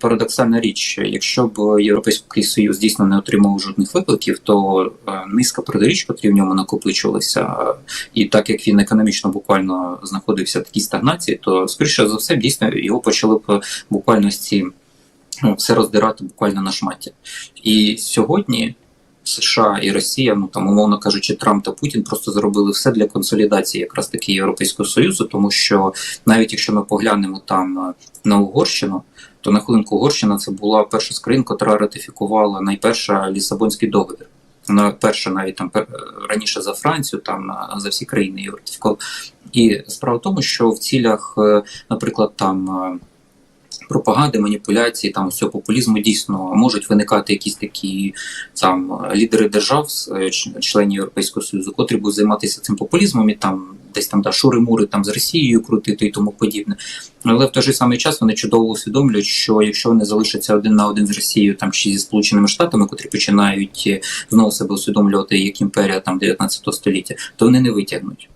Парадоксальна річ, якщо б Європейський Союз дійсно не отримав жодних викликів, то е, низка протиріч, котрі в ньому накопичувалися, е, і так як він економічно буквально знаходився в такій стагнації, то скоріше за все дійсно його почали б буквально з ці ну, все роздирати буквально на шматі. І сьогодні США і Росія, ну там умовно кажучи, Трамп та Путін просто зробили все для консолідації якраз таки Європейського Союзу, тому що навіть якщо ми поглянемо там е, на Угорщину, то на хвилинку Угорщина це була перша з країн, яка ратифікувала найперша Лісабонський договір. Вона перша навіть там раніше за Францію, там за всі країни її ратифікувала. І справа в тому, що в цілях, е, наприклад, там. Пропаганди, маніпуляції, там усього популізму дійсно можуть виникати якісь такі там лідери держав, е, членів Європейського Союзу, котрі будуть займатися цим популізмом і там десь там да, шури-мури там з Росією крутити і тому подібне. Але в той же самий час вони чудово усвідомлюють, що якщо вони залишаться один на один з Росією там чи зі Сполученими Штатами, котрі починають е, знову себе усвідомлювати як імперія там 19 століття, то вони не витягнуть.